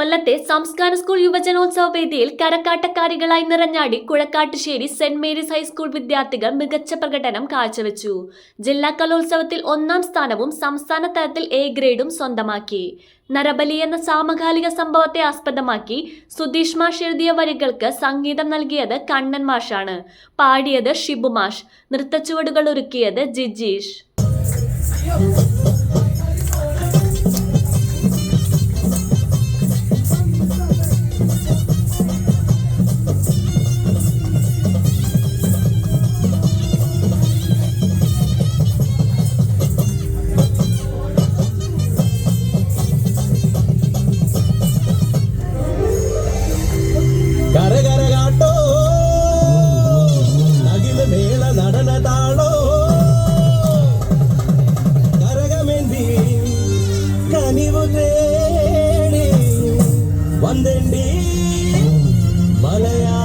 കൊല്ലത്തെ സംസ്കാര സ്കൂൾ യുവജനോത്സവ വേദിയിൽ കരക്കാട്ടക്കാരികളായി നിറഞ്ഞാടി Kuzhakkattussery Saint Mary's high school വിദ്യാർത്ഥികൾ മികച്ച പ്രകടനം കാഴ്ചവെച്ചു. ജില്ലാ കലോത്സവത്തിൽ ഒന്നാം സ്ഥാനവും സംസ്ഥാന തലത്തിൽ എ ഗ്രേഡും സ്വന്തമാക്കി. നരബലി എന്ന സാമകാലിക സംഭവത്തെ ആസ്പദമാക്കി സുധീഷ് മാഷ് എഴുതിയ വരികൾക്ക് സംഗീതം നൽകിയത് കണ്ണൻ മാഷാണ്. പാടിയത് ഷിബു മാഷ്. നൃത്തച്ചുവടുകൾ ഒരുക്കിയത് ജിജീഷ്. గరగరగాటో నగిల మేళ నడన తాళో కరగమెంది కనివు తేడి వందండి మలయా